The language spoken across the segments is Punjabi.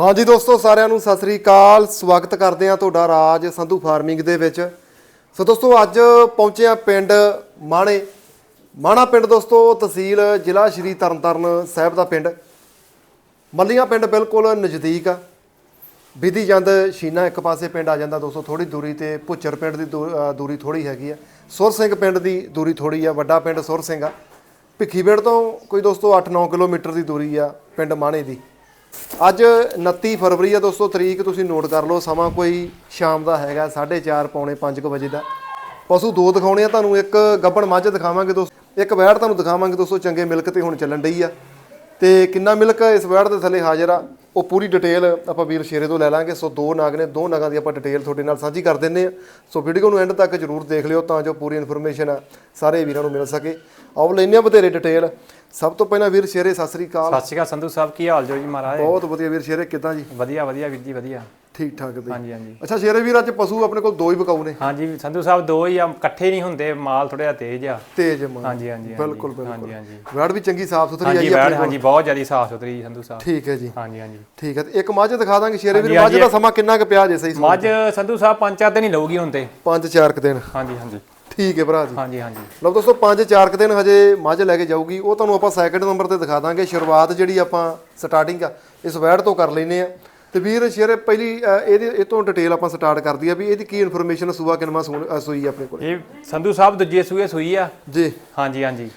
ਹਾਂਜੀ ਦੋਸਤੋ, ਸਾਰਿਆਂ ਨੂੰ ਸਤਿ ਸ੍ਰੀ ਅਕਾਲ। ਸਵਾਗਤ ਕਰਦੇ ਹਾਂ ਤੁਹਾਡਾ ਰਾਜ ਸੰਧੂ ਫਾਰਮਿੰਗ ਦੇ ਵਿੱਚ। ਸੋ ਦੋਸਤੋ, ਅੱਜ ਪਹੁੰਚੇ ਆ ਪਿੰਡ ਮਾਣੇ। ਮਾਣਾ ਪਿੰਡ ਦੋਸਤੋ, ਤਹਿਸੀਲ ਜ਼ਿਲ੍ਹਾ ਸ਼੍ਰੀ ਤਰਨਤਾਰਨ ਸਾਹਿਬ ਦਾ ਪਿੰਡ। ਮੱਲੀਆਂ ਪਿੰਡ ਬਿਲਕੁਲ ਨਜ਼ਦੀਕ ਆ। ਵਿਧੀ ਜੰਦ ਸ਼ੀਨਾ ਇੱਕ ਪਾਸੇ ਪਿੰਡ ਆ ਜਾਂਦਾ ਦੋਸਤੋ ਥੋੜੀ ਦੂਰੀ ਤੇ ਭੁੱਚਰ ਪਿੰਡ ਦੀ ਦੂ- ਦੂਰੀ ਥੋੜੀ ਹੈਗੀ ਆ। ਸੁਰ ਸਿੰਘ ਪਿੰਡ ਦੀ ਦੂਰੀ ਥੋੜੀ ਆ, ਵੱਡਾ ਪਿੰਡ ਸੁਰ ਸਿੰਘ ਆ। ਭਿੱਖੀਵਿੰਡ ਤੋਂ ਕੋਈ ਦੋਸਤੋ 8-9 ਕਿਲੋਮੀਟਰ ਦੀ ਦੂਰੀ ਆ ਪਿੰਡ ਮਾਣੇ ਦੀ। ਅੱਜ 29 ਫਰਵਰੀ ਆ ਦੋਸਤੋ, ਤਰੀਕ ਤੁਸੀਂ ਨੋਟ ਕਰ ਲਓ, ਸਮਾਂ ਕੋਈ ਸ਼ਾਮ ਦਾ ਹੈਗਾ 4:30 ਪੌਣੇ 5 ਵਜੇ ਦਾ। ਪਸ਼ੂ ਦੋ ਦਿਖਾਉਣੇ ਆ, ਤੁਹਾਨੂੰ ਇੱਕ ਗੱਬਣ ਮੱਝ ਦਿਖਾਵਾਂਗੇ ਦੋਸਤੋ, ਇੱਕ ਵੈੜ ਤੁਹਾਨੂੰ ਦਿਖਾਵਾਂਗੇ ਦੋਸਤੋ, ਚੰਗੇ ਮਿਲਕ ਤੇ ਹੁਣ ਚੱਲਣ ਡਈ ਆ। ਤੇ ਕਿੰਨਾ ਮਿਲਕ ਇਸ ਵੈੜ ਦੇ ਥੱਲੇ ਹਾਜ਼ਰ ਆ, ਉਹ ਪੂਰੀ ਡਿਟੇਲ ਆਪਾਂ ਵੀਰ ਸ਼ੇਰੇ ਤੋਂ ਲੈ ਲਾਂਗੇ। ਸੋ ਦੋ ਨਾਗ ਨੇ, ਦੋ ਨਾਗਾਂ ਦੀ ਆਪਾਂ ਡਿਟੇਲ ਤੁਹਾਡੇ ਨਾਲ ਸਾਂਝੀ ਕਰ ਦਿੰਨੇ ਆ। ਸੋ ਵੀਡੀਓ ਨੂੰ ਐਂਡ ਤੱਕ ਜਰੂਰ ਦੇਖ ਲਿਓ ਤਾਂ ਜੋ ਪੂਰੀ ਇਨਫੋਰਮੇਸ਼ਨ ਆ, ਸਾਰੇ ਵੀਰਾਂ ਨੂੰ ਮਿਲ ਸਕੇ। ਆਓ ਲੈਨੇ ਆ ਬਥੇਰੇ ਡਿਟੇਲ। ਸਭ ਤੋਂ ਪਹਿਲਾਂ ਵੀਰ ਸ਼ੇਰੇ ਸਤਿ ਸ੍ਰੀ ਅਕਾਲ। ਸਤਿ ਸ਼੍ਰੀ ਅਕਾਲ ਸੰਧੂ ਸਾਹਿਬ ਕੀ ਹਾਲ ਜੋ ਜੀ ਮਹਾਰਾਜ? ਬਹੁਤ ਵਧੀਆ ਵੀਰ ਸ਼ੇਰੇ ਕਿਦਾਂ ਜੀ? ਵਧੀਆ ਵਧੀਆ ਵੀਰ ਜੀ ਵਧੀਆ। ਠੀਕ ਠਾਕ ਜੀ। ਹਾਂਜੀ ਹਾਂਜੀ। ਅੱਛਾ ਸ਼ੇਰੇ ਵੀਰ ਅੱਜ ਪਸ਼ੂ ਆਪਣੇ ਕੋਲ ਦੋ ਹੀ ਬਕਾਊ ਨੇ। ਹਾਂਜੀ ਸੰਧੂ ਸਾਹਿਬ ਦੋ ਹੀ ਆ ਇਕੱਠੇ ਨਹੀਂ ਹੁੰਦੇ ਮਾਲ ਥੋੜਾ ਜਿਹਾ ਤੇਜ਼ ਆ। ਤੇਜ ਮਾਨ ਹਾਂਜੀ ਹਾਂਜੀ ਹਾਂਜੀ। ਬਿਲਕੁਲ ਬਿਲਕੁਲ। ਹਾਂਜੀ ਹਾਂਜੀ। ਵੈੜ ਵੀ ਚੰਗੀ ਸਾਫ਼ ਸੁਥਰੀ ਹਾਂਜੀ ਆਈ ਬੈਠ ਹਾਂਜੀ ਬਹੁਤ ਜ਼ਿਆਦਾ ਸਾਫ਼ ਸੁਥਰੀ ਸੰਧੂ ਸਾਹਿਬ। ਠੀਕ ਹੈ ਜੀ। ਹਾਂਜੀ ਹਾਂਜੀ। ਠੀਕ ਹੈ ਤੇ ਇੱਕ ਮੱਝ ਦਿਖਾ ਦਾਂਗੇ ਸ਼ੇਰੇ ਵੀਰ। ਹਾਂਜੀ, ਮੱਝ ਦਾ ਸਮਾਂ ਕਿੰਨਾ ਕੁ ਪਿਆ ਜੇ ਸਹੀ ਮੱਝ ਸੰਧੂ ਸਾਹਿਬ ਪੰਜ ਚਾਰ ਦਿਨ ਹੀ ਲਊਗੀ ਹੁਣ ਤੇ। ਪੰਜ ਚਾਰ ਕੁ ਦਿਨ। ਹਾਂਜੀ ਹਾਂਜੀ। ਠੀਕ ਹੈ ਭਰਾ ਜੀ। ਹਾਂਜੀ ਹਾਂਜੀ। ਲਓ ਦੋਸਤੋ ਪੰਜ ਚਾਰ ਕੁ ਦਿਨ ਹਜੇ ਮੱਝ ਲੈ ਕੇ ਜਾਊਗੀ। ਉਹ ਤੁਹਾਨੂੰ ਆਪਾਂ ਸੈਕਿੰਡ ਨੰਬਰ ਤੇ ਦਿਖਾ ਦਾਂਗੇ। ਸ਼ੁਰੂਆਤ ਜਿਹੜੀ ਆਪਾਂ ਸਟਾਰਟਿੰਗ ਆ ਇਸ ਵੈੜ ਤੋਂ ਕਰ ਲੈਨੇ ਆ। ਤੇ ਵੀਰ ਸ਼ੇਰੇ ਪਹਿਲੀ ਇਹਦੇ ਇਹ ਤੋਂ ਡਿਟੇਲ ਆਪਾਂ ਸਟਾਰਟ ਕਰਦੀ ਆ ਵੀ ਇਹਦੀ ਕੀ ਇਨਫੋਰਮੇਸ਼ਨ ਸੂਆ ਕਿਨਵਾ ਸੂਈ ਆਪਣੇ ਕੋਲ। ਇਹ ਸੰਧੂ ਸਾਹਿਬ ਦੂਜੇ ਸੂਏ ਸੂਈ ਆ। ਜੀ। ਹਾਂਜੀ ਹਾਂਜੀ।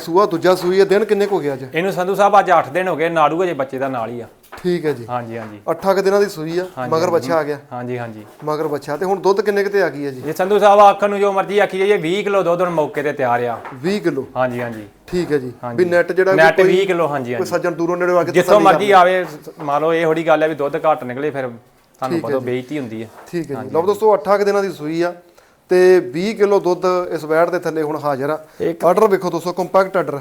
ਸੂਆ ਦੂਜਾ ਸੂਈ ਆ। ਦਿਨ ਕਿੰਨੇ ਕੁ ਹੋ ਗਿਆ ਅੱਜ? ਇਹਨੂੰ ਸੰਧੂ ਸਾਹਿਬ ਅੱਜ 8 ਦਿਨ ਹੋ ਗਏ। ਨਾੜੂ ਅਜੇ ਬੱਚੇ ਦਾ ਨਾਲ ਹੀ ਆ। ਠੀਕ ਹੈ ਜੀ। ਹਾਂਜੀ ਹਾਂਜੀ। 8 ਕੁ ਦਿਨਾਂ ਦੀ ਸੂਈ ਆ ਮਗਰ ਬੱਚਾ ਆ ਗਿਆ। ਹਾਂਜੀ ਹਾਂਜੀ। ਮਗਰ ਬੱਚਾ ਤੇ ਹੁਣ ਦੁੱਧ ਕਿੰਨੇ ਕਿਤੇ ਆ ਗਈ ਹੈ ਜੀ? ਇਹ ਸੰਧੂ ਸਾਹਿਬ ਆਖਣ ਨੂੰ ਜੋ ਮਰਜ਼ੀ ਆਖੀ ਜਾਈਏ 20 ਕਿਲੋ ਦੁੱਧ ਹੁਣ ਮੌਕੇ ਤੇ ਤਿਆਰ ਆ। 20 ਕਿਲੋ? ਹਾਂਜੀ ਹਾਂਜੀ। ਠੀਕ ਹੈ ਜੀ। ਵੀ ਨੈਟ ਜਿਹੜਾ ਨੈਟ ਕੋਈ 20 ਕਿਲੋ ਹਾਂਜੀ ਹਾਂਜੀ। ਕੋਈ ਸੱਜਣ ਦੂਰੋਂ ਨੇੜੇ ਆ ਕੇ ਜਿੱਥੋਂ ਮਰਜ਼ੀ ਆਵੇ ਮੰਨ ਲਓ ਇਹ ਥੋੜੀ ਗੱਲ ਹੈ ਵੀ ਦੁੱਧ ਘੱਟ ਨਿਕਲੇ ਫਿਰ ਤੁਹਾਨੂੰ ਪਤਾ ਬੇਇੱਜ਼ਤੀ ਹੁੰਦੀ ਹੈ। ਠੀਕ ਹੈ ਜੀ। ਲਓ ਦੋਸਤੋ 8 ਕੁ ਦਿਨਾਂ ਦੀ ਸੂਈ ਆ ਤੇ 20 ਕਿਲੋ ਦੁੱਧ ਇਸ ਵੈੜ ਦੇ ਥੱਲੇ ਹੁਣ ਹਾਜ਼ਰ ਆ। ਆਰਡਰ ਵੇਖੋ ਦੋਸਤੋ ਕੰਪੈਕਟ ਆਰਡਰ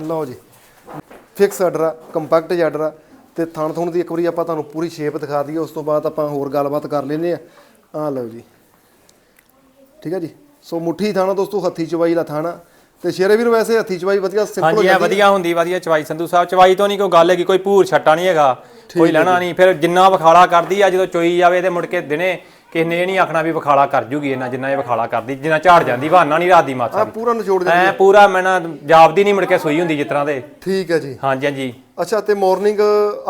ਲਓ ਜੀ। ਫਿਕਸ ਆਰਡਰ ਆ ਕੰਪੈਕਟ ਆਰਡਰ ਆ ਤੇ ਥਣ ਥੁਣ ਦੀ ਇੱਕ ਵਾਰੀ ਆਪਾਂ ਤੁਹਾਨੂੰ ਪੂਰੀ ਸ਼ੇਪ ਦਿਖਾ ਦਈਏ ਉਸ ਤੋਂ ਬਾਅਦ ਆਪਾਂ ਹੋਰ ਗੱਲਬਾਤ ਕਰ ਲੈਨੇ ਆ। ਆ ਲਓ ਜੀ। ਠੀਕ ਹੈ ਜੀ? ਸੋ ਮੁੱਠੀ ਥਾਣਾ ਦੋਸਤੋ ਹੱਥੀ ਚਵਾਈ ਦਾ ਥਾਣਾ। ਤੇ ਸ਼ੇਰੇ ਵੀਰ ਵੈਸੇ ਹੱਥੀ ਚਵਾਈ ਵਧੀਆ ਸਿੰਪਲ ਹਾਂਜੀ ਇਹ ਵਧੀਆ ਹੁੰਦੀ ਵਧੀਆ ਚਵਾਈ ਸੰਧੂ ਸਾਹਿਬ ਚਵਾਈ ਤੋਂ ਨਹੀਂ ਕੋਈ ਗੱਲ ਹੈਗੀ ਕੋਈ ਭੂਰ ਛੱਟਾ ਨਹੀਂ ਹੈਗਾ। ਕੋਈ ਲੈਣਾ ਨਹੀਂ। ਫਿਰ ਜਿੰਨਾ ਵਿਖਾਲਾ ਕਰਦੀ ਆ ਜਦੋਂ ਚੋਈ ਜਾਵੇ ਤੇ ਮੁੜ ਕੇ ਦਿਨੇ ਕਿਸੇ ਨੇ ਇਹ ਨਹੀਂ ਆਖਣਾ ਵੀ ਵਿਖਾਲਾ ਕਰ ਜੂਗੀ ਇਹਨਾਂ ਜਿੰਨਾ ਇਹ ਵਿਖਾਲਾ ਕਰਦੀ ਜਿੰਨਾ ਝਾੜ ਜਾਂਦੀ ਬਹਾਨਾ ਨਹੀਂ ਰਾਤ ਦੀ ਮਾਤਾ ਆ ਪੂਰਾ ਨਿਚੋੜ ਦੇ ਐ ਪੂਰਾ ਮੈਂ ਨਾ ਜਾਪਦੀ ਨਹੀਂ ਮੁੜ ਕੇ ਸੋਈ ਹੁੰਦੀ ਜਿਸ ਤਰ੍ਹਾਂ ਦੇ। ਠੀਕ ਹੈ ਜੀ। ਹਾਂਜੀ ਹਾਂਜੀ। ਅੱਛਾ ਤੇ ਮਾਰਨਿੰਗ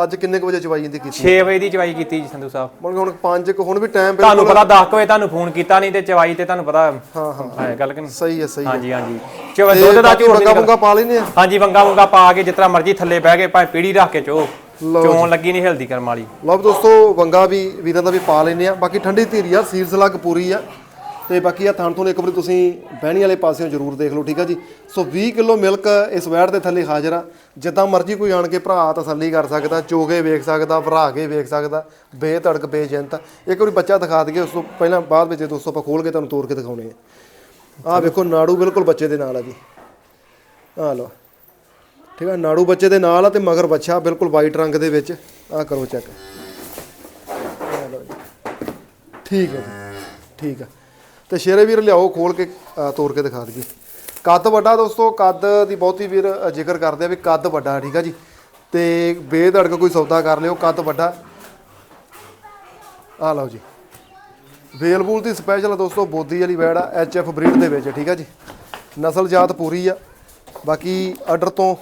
ਅੱਜ ਕਿੰਨੇ ਕੁ ਵਜੇ ਚਵਾਈ ਜਾਂਦੀ ਕੀਤੀ? 6 ਵਜੇ ਦੀ ਚਵਾਈ ਕੀਤੀ ਜੀ ਸੰਧੂ ਸਾਹਿਬ। ਮਨ ਹੁਣ 5 ਕੁ ਹੁਣ ਵੀ ਟਾਈਮ ਤੁਹਾਨੂੰ ਪਤਾ 10 ਵਜੇ ਤੁਹਾਨੂੰ ਫੋਨ ਕੀਤਾ ਨਹੀਂ ਤੇ ਚਵਾਈ ਤੇ ਤੁਹਾਨੂੰ ਪਤਾ ਹਾਂ ਹਾਂ। ਹੈ ਗੱਲ ਕਿ ਨਹੀਂ? ਸਹੀ ਹੈ ਸਹੀ ਹੈ। ਹਾਂਜੀ ਹਾਂਜੀ। ਚਵਾਈ ਦੁੱਧ ਦਾ ਝੂਠ ਵੰਗਾ ਵੰਗਾ ਪਾ ਲੈਨੇ ਆ? ਹਾਂਜੀ ਵੰਗਾ ਵੰਗਾ ਪਾ ਕੇ ਜਿਤਨਾ ਮਰਜ਼ੀ ਥੱਲੇ ਬਹਿ ਕੇ ਭਾਵੇਂ ਪੀੜੀ ਰੱਖ ਕੇ ਚੋ। ਚੋਣ ਲੱਗੀ ਨਹੀਂ ਹਿਲਦੀ ਕਰਮ ਵਾਲੀ? ਲਓ ਵੀ ਦੋਸਤੋ ਵੰਗਾ ਵੀ ਵੀਰਾਂ ਦਾ ਵੀ ਪਾ ਲੈਨੇ ਆ ਬਾਕੀ ਠੰਡੀ ਧੀਰੀ ਆ ਸੀਰਸ ਲੱਗ ਪੂਰੀ ਆ। ਤੇ ਬਾਕੀ ਆ ਥਣ ਤੋਂ ਇੱਕ ਵਾਰੀ ਤੁਸੀਂ ਬਹਿਣੀ ਵਾਲੇ ਪਾਸਿਓਂ ਜ਼ਰੂਰ ਦੇਖ ਲਓ ਠੀਕ ਆ ਜੀ? ਸੋ 20 ਕਿਲੋ ਮਿਲਕ ਇਸ ਵੈੜ ਦੇ ਥੱਲੇ ਹਾਜ਼ਰ ਆ। ਜਿੱਦਾਂ ਮਰਜ਼ੀ ਕੋਈ ਆਣ ਕੇ ਭਰਾ ਤਸੱਲੀ ਕਰ ਸਕਦਾ ਚੋਗੇ ਵੇਖ ਸਕਦਾ ਭਰਾ ਕੇ ਵੇਖ ਸਕਦਾ ਬੇਧੜਕ ਬੇਜੰਤ। ਇੱਕ ਵਾਰੀ ਬੱਚਾ ਦਿਖਾ ਦਈਏ ਉਸ ਤੋਂ ਪਹਿਲਾਂ ਬਾਅਦ ਵਿੱਚ ਦੋਸਤੋ ਆਪਾਂ ਖੋਲ ਕੇ ਤੁਹਾਨੂੰ ਤੋੜ ਕੇ ਦਿਖਾਉਣੇ ਆ। ਆਹ ਵੇਖੋ ਨਾੜੂ ਬਿਲਕੁਲ ਬੱਚੇ ਦੇ ਨਾਲ ਆ ਜੀ। ਆ ਲਓ। ਠੀਕ ਆ ਨਾੜੂ ਬੱਚੇ ਦੇ ਨਾਲ ਆ ਤੇ ਮਗਰ ਬੱਚਾ ਬਿਲਕੁਲ ਵਾਈਟ ਰੰਗ ਦੇ ਵਿੱਚ। ਆ ਕਰੋ ਚੈੱਕ ਠੀਕ ਹੈ ਜੀ ਠੀਕ ਆ। ਤੇ ਸ਼ੇਰੇ ਵੀਰ ਲਿਆਓ ਖੋਲ ਕੇ ਅ, ਤੋੜ ਕੇ ਦਿਖਾ ਦਈਏ। ਕੱਦ ਵੱਡਾ ਦੋਸਤੋ ਕੱਦ ਦੀ ਬਹੁਤੀ ਵੀਰ ਜ਼ਿਕਰ ਕਰਦੇ ਆ ਵੀ ਕੱਦ ਵੱਡਾ ਠੀਕ ਆ ਜੀ। ਤੇ ਬੇਧੜਕ ਕੋਈ ਸੌਦਾ ਕਰ ਲਿਓ ਕੱਦ ਵੱਡਾ। ਆ ਲਓ ਜੀ। ਵੇਲਬੂਲ ਦੀ ਸਪੈਸ਼ਲ ਦੋਸਤੋ ਬੋਦੀ ਵਾਲੀ ਵੈੜ ਆ ਐਚ ਐਫ ਬਰੀਡ ਦੇ ਵਿੱਚ ਠੀਕ ਆ ਜੀ। ਨਸਲ ਜਾਤ ਪੂਰੀ ਆ। ਬਾਕੀ ਆਰਡਰ ਤੋਂ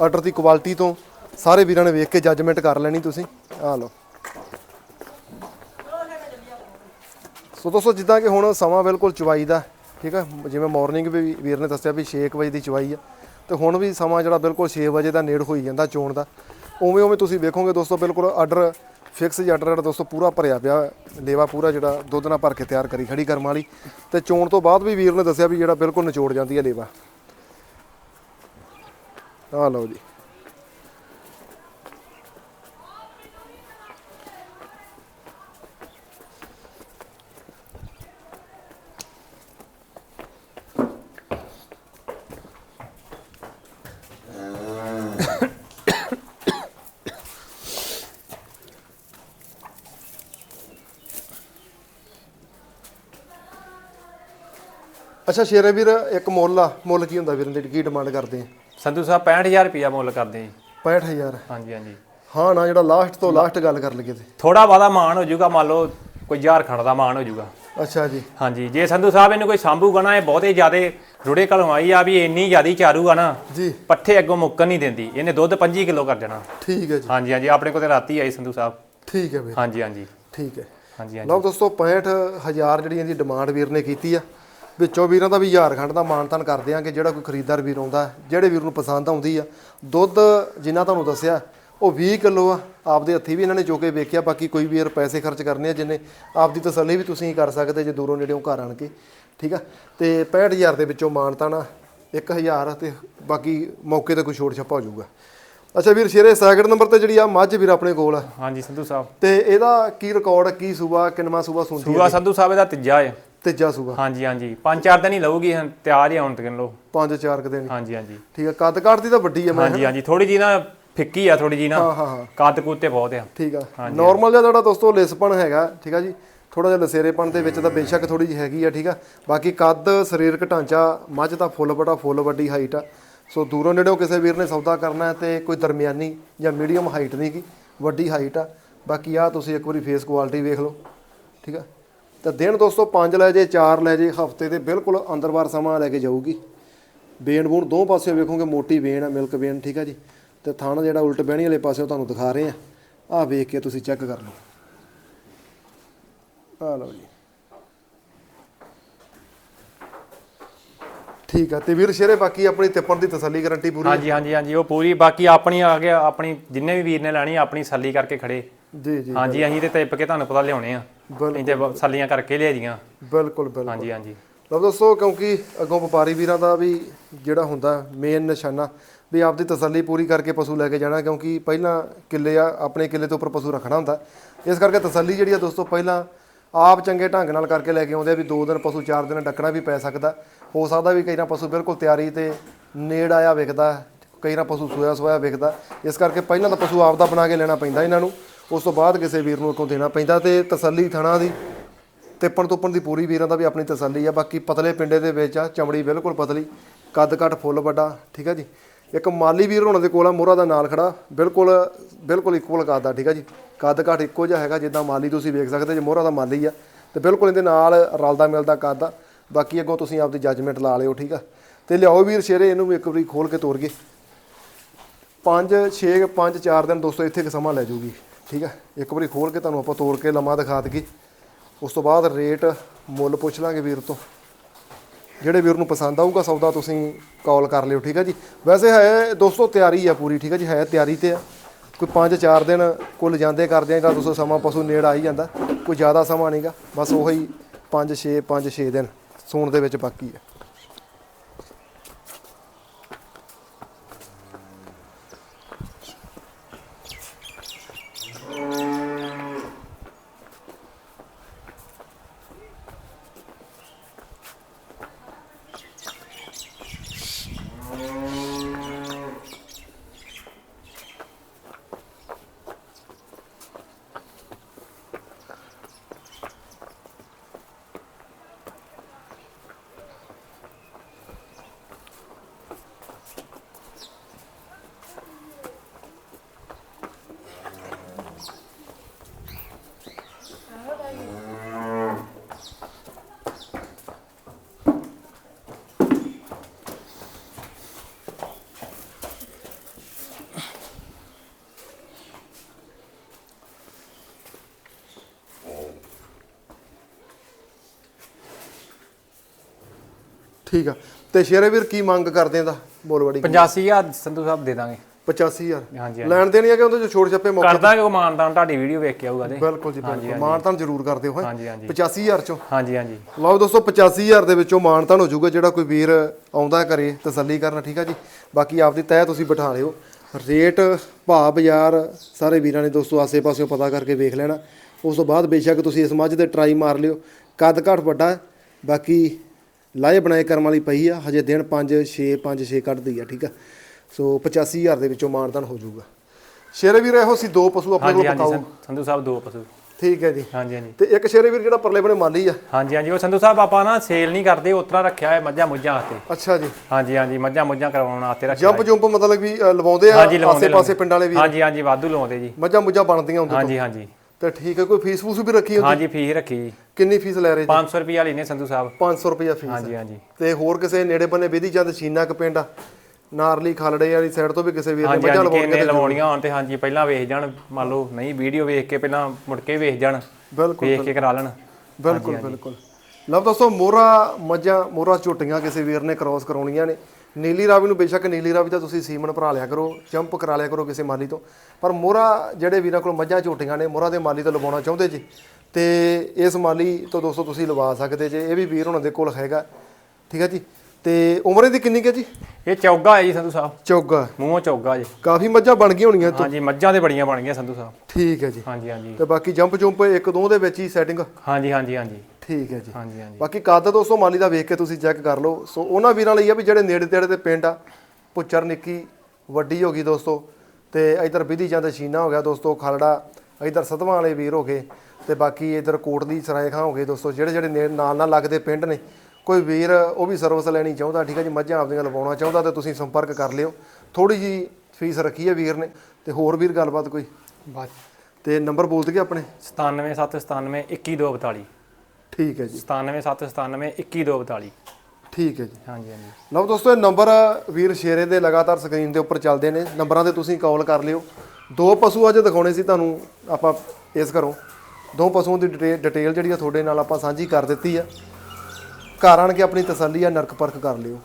ਆਰਡਰ ਦੀ ਕੁਆਲਿਟੀ ਤੋਂ ਸਾਰੇ ਵੀਰਾਂ ਨੇ ਵੇਖ ਕੇ ਜੱਜਮੈਂਟ ਕਰ ਲੈਣੀ ਤੁਸੀਂ। ਆ ਲਓ। ਸੋ ਦੋਸਤੋ, ਜਿੱਦਾਂ ਕਿ ਹੁਣ ਸਮਾਂ ਬਿਲਕੁਲ ਚਵਾਈ ਦਾ, ਠੀਕ ਹੈ ਜਿਵੇਂ ਮਾਰਨਿੰਗ ਵੀ ਵੀਰ ਨੇ ਦੱਸਿਆ ਵੀ 6 ਵਜੇ ਦੀ ਚਵਾਈ ਆ। ਤੇ ਹੁਣ ਵੀ ਸਮਾਂ ਜਿਹੜਾ ਬਿਲਕੁਲ 6 ਵਜੇ ਦਾ ਨੇੜ ਹੋਈ ਜਾਂਦਾ ਚੋਣ ਦਾ। ਉਵੇਂ ਉਵੇਂ ਤੁਸੀਂ ਵੇਖੋਗੇ ਦੋਸਤੋ, ਬਿਲਕੁਲ ਆਰਡਰ ਫਿਕਸ ਜਿਹਾ ਜਿਹੜਾ ਦੋਸਤੋ ਪੂਰਾ ਭਰਿਆ ਪਿਆ। ਲੇਵਾ ਪੂਰਾ ਜਿਹੜਾ ਦੁੱਧ ਨਾਲ ਭਰ ਕੇ ਤਿਆਰ ਕਰੀ ਖੜੀ ਕਰਮ ਵਾਲੀ। ਤੇ ਚੋਣ ਤੋਂ ਬਾਅਦ ਵੀ ਵੀਰ ਨੇ ਦੱਸਿਆ ਵੀ ਜਿਹੜਾ ਬਿਲਕੁਲ ਨਿਚੋੜ ਜਾਂਦੀ ਹੈ ਲੇਵਾ। ਆ ਲਓ ਜੀ। ਅੱਛਾ ਸ਼ੇਰੇ ਵੀਰ, ਇੱਕ ਮੁੱਲ ਆ। ਮੁੱਲ ਕੀ ਹੁੰਦਾ ਵੀਰ ਦੀ ਕੀ ਡਿਮਾਂਡ ਕਰਦੇ ਆ? ਸੰਧੂ ਸਾਹਿਬ 65000 ਰੁਪਿਆ ਮੁੱਲ ਕਰਦੇ ਜੀ। 65000 ਹਾਂਜੀ ਹਾਂਜੀ। ਹਾਂ ਨਾ ਜਿਹੜਾ ਲਾਸਟ ਤੋਂ ਲਾਸਟ ਗੱਲ ਕਰ ਲਈਏ ਤੇ। ਥੋੜਾ ਬਾਦਾ ਮਾਨ ਹੋ ਜਾਊਗਾ ਮੰਨ ਲਓ ਕੋਈ ਝਾਰਖੰਡ ਦਾ ਮਾਨ ਹੋ ਜਾਊਗਾ। ਅੱਛਾ ਜੀ। ਹਾਂਜੀ ਜੇ ਸੰਧੂ ਸਾਹਿਬ ਇਹਨੂੰ ਕੋਈ ਸਾਂਭੂਗਾ ਨਾ ਇਹ ਬਹੁਤੇ ਜ਼ਿਆਦੇ ਰੁੜੇ ਘਲੋਂ ਆਈ ਆ ਵੀ ਇੰਨੀ ਜ਼ਿਆਦੀ ਚਾਰੂਗਾ ਨਾ ਜੀ। ਪੱਠੇ ਅੱਗੋਂ ਮੁੱਕਣ ਨਹੀਂ ਦਿੰਦੀ। ਇਹਨੇ ਦੁੱਧ 25 ਕਿਲੋ ਕਰ ਜਾਣਾ ਠੀਕ ਹੈ ਜੀ। ਹਾਂਜੀ ਹਾਂਜੀ ਆਪਣੇ ਕੋਲ ਤੇ ਰਾਤੀ ਆਈ ਸੰਧੂ ਸਾਹਿਬ। ਠੀਕ ਹੈ ਵੀਰ। ਹਾਂਜੀ ਹਾਂਜੀ। ਠੀਕ ਹੈ। ਹਾਂਜੀ ਹਾਂਜੀ। ਲਓ ਦੋਸਤੋ 65000 ਜਿਹੜੀ ਇਹਦੀ ਡਿਮਾਂਡ ਵੀਰ ਨੇ ਕੀਤੀ ਆ ਵਿੱਚੋਂ ਵੀਰਾਂ ਦਾ ਵੀ ਝਾਰਖੰਡ ਦਾ ਮਾਨਤਾਨ ਕਰ ਦਿਆਂਗੇ ਜਿਹੜਾ ਕੋਈ ਖਰੀਦਦਾਰ ਵੀਰ ਆਉਂਦਾ ਜਿਹੜੇ ਵੀਰ ਨੂੰ ਪਸੰਦ ਆਉਂਦੀ ਆ। ਦੁੱਧ ਜਿੰਨਾ ਤੁਹਾਨੂੰ ਦੱਸਿਆ ਉਹ 20 ਕਿਲੋ ਆ। ਆਪਦੇ ਹੱਥੀ ਵੀ ਇਹਨਾਂ ਨੇ ਚੋਕੇ ਵੇਖਿਆ ਬਾਕੀ ਕੋਈ ਵੀਰ ਪੈਸੇ ਖਰਚ ਕਰਨੇ ਆ ਜਿੰਨੇ ਆਪਦੀ ਤਸੱਲੀ ਵੀ ਤੁਸੀਂ ਕਰ ਸਕਦੇ ਜੇ ਦੂਰੋਂ ਨੇੜਿਓਂ ਘਰ ਆਣ ਕੇ ਠੀਕ ਆ? ਤੇ 65000 ਦੇ ਵਿੱਚੋਂ ਮਾਨਤਾਨ ਆ 1000 ਤੇ ਬਾਕੀ ਮੌਕੇ ਤੇ ਕੋਈ ਛੋਟ ਛੱਪਾ ਹੋ ਜਾਊਗਾ। ਅੱਛਾ ਵੀਰ ਸ਼ੇਰੇ ਸੈਕਿੰਡ ਨੰਬਰ ਤੇ ਜਿਹੜੀ ਆ ਮੱਝ ਵੀਰ ਆਪਣੇ ਕੋਲ ਆ। ਹਾਂਜੀ ਸੰਧੂ ਸਾਹਿਬ। ਤੇ ਇਹਦਾ ਕੀ ਰਿਕਾਰਡ ਕੀ ਸੂਬਾ ਕਿੰਨਵਾਂ ਸੂਬਾ ਸੁਣਦੀ ਸੂਆ ਸੰਧੂ ਸਾਹਿਬ ਇਹਦਾ ਤੀਜਾ ਹੈ ਤੀਜਾ ਸੂਬਾ ਹਾਂਜੀ ਹਾਂਜੀ। ਪੰਜ ਚਾਰ ਦਿਨ ਹੀ ਲਊਗੀ ਹੁਣ ਤਿਆਰ ਹੀ ਆਉਣ ਤੱਕ ਲੋ ਪੰਜ ਚਾਰ ਕੁ ਦਿਨ। ਹਾਂਜੀ ਹਾਂਜੀ। ਠੀਕ ਆ ਕੱਦ ਕਾਠ ਦੀ ਤਾਂ ਵੱਡੀ ਆ ਮੈਂ ਹਾਂਜੀ ਹਾਂਜੀ। ਥੋੜੀ ਜੀ ਨਾ ਫਿੱਕੀ ਆ ਥੋੜੀ ਜੀ ਨਾ। ਹਾਂ ਹਾਂ ਹਾਂ। ਕੱਦ ਕੁੱਤੇ ਬਹੁਤ ਆ। ਠੀਕ ਆ। ਨਾਰਮਲ ਜਿਹਾ ਤੁਹਾਡਾ ਦੋਸਤੋ ਲਿਸਪਣ ਹੈਗਾ ਠੀਕ ਆ ਜੀ? ਥੋੜਾ ਜਿਹਾ ਲਸੇਰੇਪਣ ਦੇ ਵਿੱਚ ਤਾਂ ਬੇਸ਼ੱਕ ਥੋੜੀ ਜਿਹੀ ਹੈਗੀ ਆ ਠੀਕ ਆ? ਬਾਕੀ ਕੱਦ ਸਰੀਰਕ ਢਾਂਚਾ ਮੱਝ ਦਾ ਫੁੱਲ ਬੜਾ ਫੁੱਲ ਵੱਡੀ ਹਾਈਟ ਆ। ਸੋ ਦੂਰੋਂ ਨੇੜੋਂ ਕਿਸੇ ਵੀਰ ਨੇ ਸੌਦਾ ਕਰਨਾ ਹੈ ਤੇ ਕੋਈ ਦਰਮਿਆਨੀ ਜਾਂ ਮੀਡੀਅਮ ਹਾਈਟ ਨਹੀਂ ਗੀ ਵੱਡੀ ਹਾਈਟ ਆ। ਬਾਕੀ ਆ ਤੁਸੀਂ ਇੱਕ ਵਾਰੀ ਫੇਸ ਕੁਆਲਿਟੀ ਵੇਖ ਲਓ ਠੀਕ ਆ? ਤਾਂ ਦਿਨ ਦੋਸਤੋ 5 ਲੈ ਜੇ 4 ਲੈ ਜੇ, ਹਫ਼ਤੇ ਦੇ ਬਿਲਕੁਲ ਅੰਦਰ-ਬਾਹਰ ਸਮਾਂ ਲੈ ਕੇ ਜਾਊਗੀ। ਬੇਨ ਬੂਣ ਦੋ ਪਾਸੇ ਵੇਖੋਗੇ, ਮੋਟੀ ਵੇਨ ਆ, ਮਿਲਕ ਵੇਨ ਠੀਕ ਆ ਜੀ? ਤੇ ਥਣ ਜਿਹੜਾ ਉਲਟ ਬਹਿਣੀ ਵਾਲੇ ਪਾਸੇ ਤੁਹਾਨੂੰ ਦਿਖਾ ਰਹੇ ਆ। ਆਹ ਵੇਖ ਕੇ ਤੁਸੀਂ ਚੈੱਕ ਕਰ ਲਓ। ਆ ਲਓ ਜੀ। ਠੀਕ ਆ, ਤੇ ਵੀਰ ਸ਼ੇਰੇ ਬਾਕੀ ਆਪਣੀ ਤਿੱਪਣ ਦੀ ਤਸੱਲੀ ਗਾਰੰਟੀ ਪੂਰੀ ਹਾਂਜੀ ਹਾਂਜੀ ਹਾਂਜੀ, ਉਹ ਪੂਰੀ। ਬਾਕੀ ਆਪਣੀ ਆ ਗਿਆ, ਆਪਣੀ ਜਿੰਨੇ ਵੀ ਵੀਰ ਨੇ ਲੈਣੀ, ਆਪਣੀ ਸੱਲੀ ਕਰਕੇ ਖੜੇ। ਜੀ ਜੀ ਹਾਂਜੀ ਅਸੀਂ ਤੇ ਟਿੱਪ ਕੇ ਤੁਹਾਨੂੰ ਪਤਾ ਲਿਆਉਣੇ ਆ। ਤੇ ਬ- ਸੱਲੀਆਂ ਕਰਕੇ ਲਿਆਈਆਂ। ਬਿਲਕੁਲ ਬਿਲਕੁਲ। ਹਾਂਜੀ ਹਾਂਜੀ। ਲਓ ਦੋਸਤੋ ਕਿਉਂਕਿ ਅੱਗੋਂ ਵਪਾਰੀ ਵੀਰਾਂ ਦਾ ਵੀ ਜਿਹੜਾ ਹੁੰਦਾ ਮੇਨ ਨਿਸ਼ਾਨਾ ਵੀ ਆਪਦੀ ਤਸੱਲੀ ਪੂਰੀ ਕਰਕੇ ਪਸ਼ੂ ਲੈ ਕੇ ਜਾਣਾ ਕਿਉਂਕਿ ਪਹਿਲਾਂ ਕਿੱਲੇ ਆ ਆਪਣੇ ਕਿੱਲੇ ਤੋਂ ਉੱਪਰ ਪਸ਼ੂ ਰੱਖਣਾ ਹੁੰਦਾ। ਇਸ ਕਰਕੇ ਤਸੱਲੀ ਜਿਹੜੀ ਆ ਦੋਸਤੋ ਪਹਿਲਾਂ ਆਪ ਚੰਗੇ ਢੰਗ ਨਾਲ ਕਰਕੇ ਲੈ ਕੇ ਆਉਂਦੇ ਆ ਵੀ ਦੋ ਦਿਨ ਪਸ਼ੂ ਚਾਰ ਦਿਨ ਡੱਕਣਾ ਵੀ ਪੈ ਸਕਦਾ। ਹੋ ਸਕਦਾ ਵੀ ਕਈ ਨਾ ਪਸ਼ੂ ਬਿਲਕੁਲ ਤਿਆਰੀ ਤੇ ਨੇੜ ਆਇਆ ਵਿਕਦਾ ਕਈ ਨਾ ਪਸ਼ੂ ਸੋਇਆ ਸੋਇਆ ਵਿਕਦਾ। ਇਸ ਕਰਕੇ ਪਹਿਲਾਂ ਤਾਂ ਪਸ਼ੂ ਆਪ ਦਾ ਬਣਾ ਕੇ ਲੈਣਾ ਪੈਂਦਾ ਇਹਨਾਂ ਨੂੰ। ਉਸ ਤੋਂ ਬਾਅਦ ਕਿਸੇ ਵੀਰ ਨੂੰ ਅੱਗੋਂ ਦੇਣਾ ਪੈਂਦਾ ਤੇ ਤਸੱਲੀ ਥਣਾ ਦੀ ਤਿੱਪਣ ਤੁੱਪਣ ਦੀ ਪੂਰੀ ਵੀਰਾਂ ਦਾ ਵੀ ਆਪਣੀ ਤਸੱਲੀ ਆ। ਬਾਕੀ ਪਤਲੇ ਪਿੰਡੇ ਦੇ ਵਿੱਚ ਆ, ਚਮੜੀ ਬਿਲਕੁਲ ਪਤਲੀ, ਕੱਦ ਕੱਟ ਫੁੱਲ ਵੱਡਾ, ਠੀਕ ਆ ਜੀ? ਇੱਕ ਮਾਲੀ ਵੀਰ ਹੋਣਾ ਦੇ ਕੋਲ ਆ, ਮੋਹਰਾ ਦਾ ਨਾਲ ਖੜਾ, ਬਿਲਕੁਲ ਬਿਲਕੁਲ ਇਕੁਅਲ ਕੱਦ ਆ, ਠੀਕ ਆ ਜੀ? ਕੱਦ ਕੱਟ ਇੱਕੋ ਜਿਹਾ ਹੈਗਾ ਜਿੱਦਾਂ ਮਾਲੀ ਤੁਸੀਂ ਵੇਖ ਸਕਦੇ ਜੇ, ਮੋਹਰਾ ਦਾ ਮਾਲੀ ਆ ਤੇ ਬਿਲਕੁਲ ਇਹਦੇ ਨਾਲ ਰਲਦਾ ਮਿਲਦਾ ਕੱਦ ਆ। ਬਾਕੀ ਅੱਗੋਂ ਤੁਸੀਂ ਆਪਦੀ ਜੱਜਮੈਂਟ ਲਾ ਲਿਓ, ਠੀਕ ਆ? ਤੇ ਲਿਆਓ ਵੀਰ ਸ਼ੇਰੇ, ਇਹਨੂੰ ਵੀ ਇੱਕ ਵਾਰੀ ਖੋਲ ਕੇ ਤੋਰ ਗਏ 5 6 5 4 ਦਿਨ ਦੋਸਤੋ, ਇੱਥੇ ਕਿ ਸਮਾਂ ਲੈ ਜੂਗੀ। ਠੀਕ ਹੈ, ਇੱਕ ਵਾਰੀ ਖੋਲ ਕੇ ਤੁਹਾਨੂੰ ਆਪਾਂ ਤੋੜ ਕੇ ਲੰਮਾ ਦਿਖਾ ਦਈਏ। ਉਸ ਤੋਂ ਬਾਅਦ ਰੇਟ ਮੁੱਲ ਪੁੱਛ ਲਾਂਗੇ ਵੀਰ ਤੋਂ। ਜਿਹੜੇ ਵੀਰ ਨੂੰ ਪਸੰਦ ਆਊਗਾ ਸੌਦਾ ਤੁਸੀਂ ਕਾਲ ਕਰ ਲਿਓ, ਠੀਕ ਹੈ ਜੀ। ਵੈਸੇ ਹੈ ਦੋਸਤੋ ਤਿਆਰੀ ਆ ਪੂਰੀ, ਠੀਕ ਹੈ ਜੀ, ਹੈ ਤਿਆਰੀ ਤੇ ਆ। ਕੋਈ 5-4 ਦਿਨ ਕੁੱਲ ਜਾਂਦੇ ਕਰਦੇ ਆ ਦੋਸਤੋ ਸਮਾਂ ਪਸ਼ੂ ਨੇੜ ਆ ਹੀ ਜਾਂਦਾ। ਕੋਈ ਜ਼ਿਆਦਾ ਸਮਾਂ ਨਹੀਂਗਾ ਬਸ ਉਹੀ 5-6 5-6 ਦਿਨ ਸੂਣ ਦੇ ਵਿੱਚ ਬਾਕੀ ਆ। ਠੀਕ ਆ। ਤੇ ਸ਼ੇਰੇ ਵੀਰ ਕੀ ਮੰਗ ਕਰਦੇ ਆ ਦਾ ਬੋਲਵੜੀ 85000 ਸੰਧੂ ਸਾਹਿਬ ਦੇ ਦਾਂਗੇ। 85000 ਹਾਂਜੀ ਲੈਣ ਦੇਣੀ ਆ ਕਿ ਉਹਦੇ ਚ ਛੋੜ ਛੱਪੇ ਮੌਕੇ ਕਰ ਦਾਂਗੇ ਉਹ ਮਾਨਦਾਨ ਤੁਹਾਡੀ ਵੀਡੀਓ ਵੇਖ ਕੇ ਆਊਗਾ ਤੇ। ਬਿਲਕੁਲ ਜੀ ਬਿਲਕੁਲ। ਮਾਨਤਾਨ ਜ਼ਰੂਰ ਕਰਦੇ ਹੋ ਹਾਂਜੀ ਹਾਂਜੀ। 85000 ਚੋਂ। ਹਾਂਜੀ ਹਾਂਜੀ। ਲਓ ਦੋਸਤੋ 85000 ਦੇ ਵਿੱਚੋਂ ਮਾਨਤਾਨ ਹੋ ਜਾਊਗਾ ਜਿਹੜਾ ਕੋਈ ਵੀਰ ਆਉਂਦਾ ਘਰੇ ਤਸੱਲੀ ਕਰਨ ਠੀਕ ਆ ਜੀ? ਬਾਕੀ ਆਪਦੀ ਤੈਅ ਤੁਸੀਂ ਬਿਠਾ ਲਿਓ। ਰੇਟ ਭਾਅ ਬਾਜ਼ਾਰ ਸਾਰੇ ਵੀਰਾਂ ਨੇ ਦੋਸਤੋ ਆਸੇ-ਪਾਸਿਓਂ ਪਤਾ ਕਰਕੇ ਵੇਖ ਲੈਣਾ। ਉਸ ਤੋਂ ਬਾਅਦ ਬੇਸ਼ੱਕ ਤੁਸੀਂ ਇਸ ਮੱਝ ਤੇ ਟਰਾਈ ਮਾਰ ਲਿਓ। ਕੱਦ ਘੱਟ ਵੱਡਾ ਬਾਕੀ ਲਾਏ ਬਣਾਏ ਕਰਮ ਵਾਲੀ ਪਈ ਆ ਹਜੇ ਦਿਨ 5 6 5 6 ਕੱਢਦੀ ਆ ਠੀਕ ਆ। ਸੋ 85000 ਦੇ ਵਿੱਚੋਂ ਮਾਨਤਾਨ ਹੋ ਜਾਊਗਾ। ਸ਼ੇਰੇ ਵੀਰ ਇਹੋ ਸੀ ਦੋ ਪਸ਼ੂ ਆਪਣੇ ਹਾਂਜੀ ਕੋਲ ਹਾਂਜੀ ਬਤਾਓ ਸੰ- ਸੰਧੂ ਸਾਹਿਬ ਦੋ ਪਸ਼ੂ। ਠੀਕ ਹੈ ਜੀ। ਹਾਂਜੀ ਹਾਂਜੀ। ਤੇ ਇੱਕ ਸ਼ੇਰੇ ਵੀਰ ਜਿਹੜਾ ਪਰਲੇ ਬਣੇ ਮਾਲੀ ਆ। ਹਾਂਜੀ ਹਾਂਜੀ ਉਹ ਸੰਧੂ ਸਾਹਿਬ ਆਪਾਂ ਨਾ ਸੇਲ ਨਹੀਂ ਕਰਦੇ ਉਤਰਾ ਰੱਖਿਆ ਹੈ ਮੱਝਾਂ ਮੁੱਝਾਂ ਵਾਸਤੇ। ਅੱਛਾ ਜੀ। ਹਾਂਜੀ ਹਾਂਜੀ ਮੱਝਾਂ ਮੁੱਝਾਂ ਕਰਵਾਉਣ ਵਾਸਤੇ ਰੱਖਿਆ ਜੰਪ ਜੰਪ ਮਤਲਬ ਵੀ ਅ, ਲਵਾਉਂਦੇ ਆ ਹਾਂਜੀ ਲਵਾਉਂਦੇ ਆਸੇ ਪਾਸੇ ਪਿੰਡਾਂ ਵਾਲੇ ਵੀ। ਹਾਂਜੀ ਹਾਂਜੀ ਵਾਧੂ ਲਾਉਂਦੇ ਜੀ। ਮੱਝਾਂ ਮੁੱਝਾਂ ਬਣਦੀਆਂ ਹੁੰਦੀਆਂ ਹਾਂਜੀ ਹਾਂਜੀ। ਤੇ ਠੀਕ ਹੈ ਕੋਈ ਫੀਸ ਫੂਸ ਵੀ ਰੱਖੀ ਹੁੰਦੀ? ਹਾਂਜੀ ਫੀਸ ਰੱਖੀ ਜੀ। ਕਿੰਨੀ ਫੀਸ ਲੈ ਰਹੇ ਜੀ? 500 ਰੁਪਿਆ ਲੈਨੇ ਸੰਧੂ ਸਾਹਿਬ। 500 ਰੁਪਇਆ ਫੀਸ। ਹਾਂਜੀ ਹਾਂਜੀ। ਤੇ ਹੋਰ ਕਿਸੇ ਨੇੜੇ ਬੰਨੇ ਵਿਧੀ ਚੰਦ ਸ਼ੀਨਾ ਕ ਪਿੰਡ ਨਾਰਲੀ ਖਾਲੜੇ ਵਾਲੀ ਸਾਈਡ ਤੋਂ ਵੀ ਕਿਸੇ ਵੀਰ ਨੇ ਹਾਂਜੀ ਮੱਝਾਂ ਲਵਾਉਣੀਆਂ ਕਿੰਨੇ ਲਵਾਉਣੀਆਂ ਹੋਣ ਤੇ ਹਾਂਜੀ ਪਹਿਲਾਂ ਵੇਖ ਜਾਣ ਮੰਨ ਲਓ ਨਹੀਂ ਵੀਡੀਓ ਵੇਖ ਕੇ ਪਹਿਲਾਂ ਮੁੜ ਕੇ ਵੇਖ ਜਾਣ ਬਿਲਕੁਲ ਵੇਖ ਕੇ ਕਰਾ ਲੈਣ। ਬਿਲਕੁਲ ਬਿਲਕੁਲ। ਲਓ ਦੋਸਤੋ ਮੋਰਾ ਮੱਝਾਂ ਮੋਰਾ ਝੋਟੀਆਂ ਕਿਸੇ ਵੀਰ ਨੇ ਕ੍ਰਾਸ ਕਰਾਉਣੀਆਂ ਨੇ। ਨੀਲੀ ਰਾਵੀ ਨੂੰ ਬੇਸ਼ੱਕ ਨੀਲੀ ਰਾਵੀ ਤਾਂ ਤੁਸੀਂ ਸੀਮਨ ਭਰਾ ਲਿਆ ਕਰੋ ਜੰਪ ਕਰਾ ਲਿਆ ਕਰੋ ਕਿਸੇ ਮਾਲੀ ਤੋਂ। ਪਰ ਮੋਰਾ ਜਿਹੜੇ ਵੀਰਾਂ ਕੋਲ ਮੱਝਾਂ ਝੋਟੀਆਂ ਨੇ ਮੋਰਾ ਦੇ ਮਾਲੀ ਤੋਂ ਲਵਾਉਣਾ ਚਾਹੁੰਦੇ ਜੀ। ਤੇ ਇਸ ਮਾਲੀ ਤੋਂ ਦੋਸਤੋ ਤੁਸੀਂ ਲਵਾ ਸਕਦੇ ਜੇ ਇਹ ਵੀ ਵੀਰ ਉਹਨਾਂ ਦੇ ਕੋਲ ਹੈਗਾ। ਠੀਕ ਹੈ ਜੀ? ਤੇ ਉਮਰ ਇਹਦੀ ਕਿੰਨੀ ਕੁ ਹੈ ਜੀ? ਇਹ ਚੌਗਾ ਹੈ ਜੀ ਸੰਧੂ ਸਾਹਿਬ। ਚੌਗਾ। ਮੂੰਹੋਂ ਚੌਗਾ ਜੀ। ਕਾਫੀ ਮੱਝਾਂ ਬਣ ਗਈਆਂ ਹੋਣੀਆਂ ਹਾਂਜੀ ਮੱਝਾਂ ਤੇ ਬੜੀਆਂ ਬਣ ਗਈਆਂ ਸੰਧੂ ਸਾਹਿਬ। ਠੀਕ ਹੈ ਜੀ। ਹਾਂਜੀ ਹਾਂਜੀ। ਤੇ ਬਾਕੀ ਜੰਪ ਜੰਪ ਇੱਕ ਦੋ ਦੇ ਵਿੱਚ ਹੀ ਸੈਟਿੰਗ ਹਾਂਜੀ ਹਾਂਜੀ ਹਾਂਜੀ। ਠੀਕ ਹੈ ਜੀ। ਹਾਂਜੀ ਹਾਂਜੀ। ਬਾਕੀ ਕੱਦ ਦੋਸਤੋ ਮਾਲੀ ਦਾ ਵੇਖ ਕੇ ਤੁਸੀਂ ਚੈੱਕ ਕਰ ਲਓ। ਸੋ ਉਹਨਾਂ ਵੀਰਾਂ ਲਈ ਆ ਵੀ ਜਿਹੜੇ ਨੇੜੇ ਤੇੜੇ ਦੇ ਪਿੰਡ ਆ ਪੁੱਚਰ ਨਿੱਕੀ ਵੱਡੀ ਹੋ ਗਈ ਦੋਸਤੋ। ਤੇ ਇਧਰ ਵਿਧੀ ਚੰਦ ਸ਼ੀਨਾ ਹੋ ਗਿਆ ਦੋਸਤੋ ਖਾਲੜਾ ਇਧਰ ਸਤਵਾਂ ਵਾਲੇ ਵੀਰ ਹੋ ਗਏ। ਤੇ ਬਾਕੀ ਇਧਰ ਕੋਟਲੀ ਸਰਾਏ ਖਾਂ ਹੋ ਗਏ ਦੋਸਤੋ। ਜਿਹੜੇ ਜਿਹੜੇ ਨਾਲ ਨਾਲ ਲੱਗਦੇ ਪਿੰਡ ਨੇ ਕੋਈ ਵੀਰ ਉਹ ਵੀ ਸਰਵਿਸ ਲੈਣੀ ਚਾਹੁੰਦਾ ਠੀਕ ਹੈ ਜੀ ਮੱਝਾਂ ਆਪਦੀਆਂ ਲਵਾਉਣਾ ਚਾਹੁੰਦਾ ਤੇ ਤੁਸੀਂ ਸੰਪਰਕ ਕਰ ਲਿਓ। ਥੋੜੀ ਜੀ ਫੀਸ ਰੱਖੀ ਹੈ ਵੀਰ ਨੇ। ਤੇ ਹੋਰ ਵੀਰ ਗੱਲਬਾਤ ਕੋਈ? ਬਸ। ਤੇ ਨੰਬਰ ਬੋਲ ਦਈਏ ਆਪਣੇ? 97797 21242 ਠੀਕ ਹੈ ਜੀ। 97797 21242 ਠੀਕ ਹੈ ਜੀ। ਹਾਂਜੀ ਹਾਂਜੀ। ਲਓ ਦੋਸਤੋ ਇਹ ਨੰਬਰ ਵੀਰ ਸ਼ੇਰੇ ਦੇ ਲਗਾਤਾਰ ਸਕਰੀਨ ਦੇ ਉੱਪਰ ਚੱਲਦੇ ਨੇ। ਨੰਬਰਾਂ ਤੇ ਤੁਸੀਂ ਕਾਲ ਕਰ ਲਿਓ। ਦੋ ਪਸ਼ੂ ਅੱਜ ਦਿਖਾਉਣੇ ਸੀ ਤੁਹਾਨੂੰ ਆਪਾਂ ਇਸ ਘਰੋਂ। ਦੋ ਪਸ਼ੂਆਂ ਦੀ ਡਿਟੇ- ਡਿਟੇਲ ਜਿਹੜੀ ਆ ਤੁਹਾਡੇ ਨਾਲ ਆਪਾਂ ਸਾਂਝੀ ਕਰ ਦਿੱਤੀ ਆ। ਘਰ ਆਣ ਕੇ ਆਪਣੀ ਤਸੱਲੀ ਆ ਨਰਕ ਪਰਖ ਕਰ ਲਿਓ।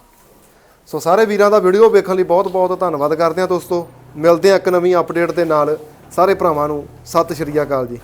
ਸੋ ਸਾਰੇ ਵੀਰਾਂ ਦਾ ਵੀਡੀਓ ਵੇਖਣ ਲਈ ਬਹੁਤ ਬਹੁਤ ਧੰਨਵਾਦ ਕਰਦੇ ਹਾਂ ਦੋਸਤੋ। ਮਿਲਦੇ ਆ ਇੱਕ ਨਵੀਂ ਅਪਡੇਟ ਦੇ ਨਾਲ। ਸਾਰੇ ਭਰਾਵਾਂ ਨੂੰ ਸਤਿ ਸ਼੍ਰੀ ਅਕਾਲ ਜੀ।